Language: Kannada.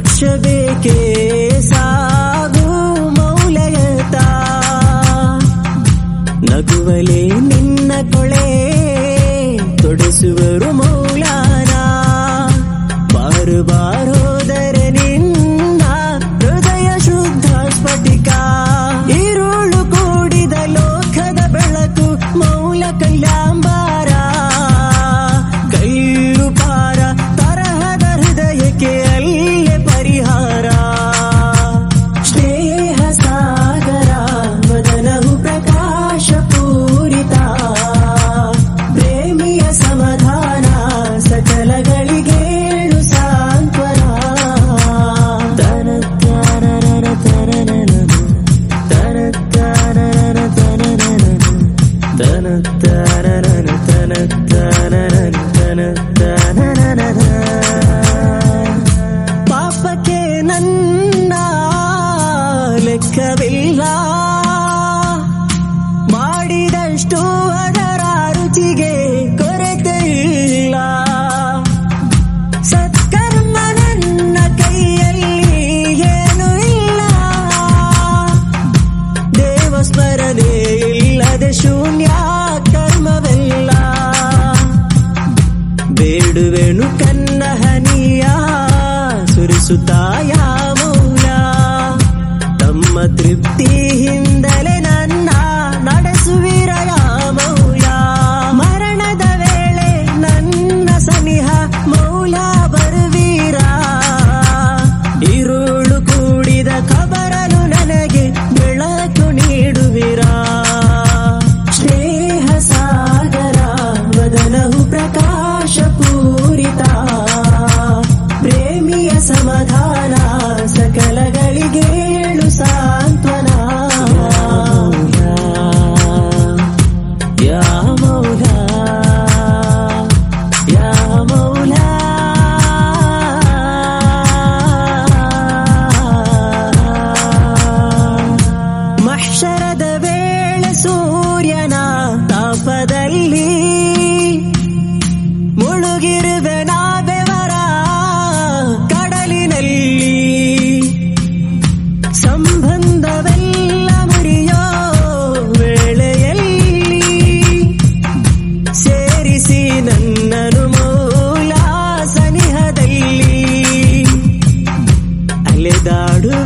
ಲಕ್ಷ ಬೇಕೇ ಸಾಗು ಮೌಲಯತ ನಿನ್ನ ಕೊಳೆ ತೊಡಸುವರು ಮೌಲಾನ. ಬಾರು ಬಾರು సుతాయా సుతాయామౌనా? తమ్మ తృప్తి ಮಹ್ಷರದ ವೇಳೆ ಸೂರ್ಯನ ತಾಪದಲ್ಲಿ ಮುಳುಗಿರುವೆನ. ನಡೆದಾಡು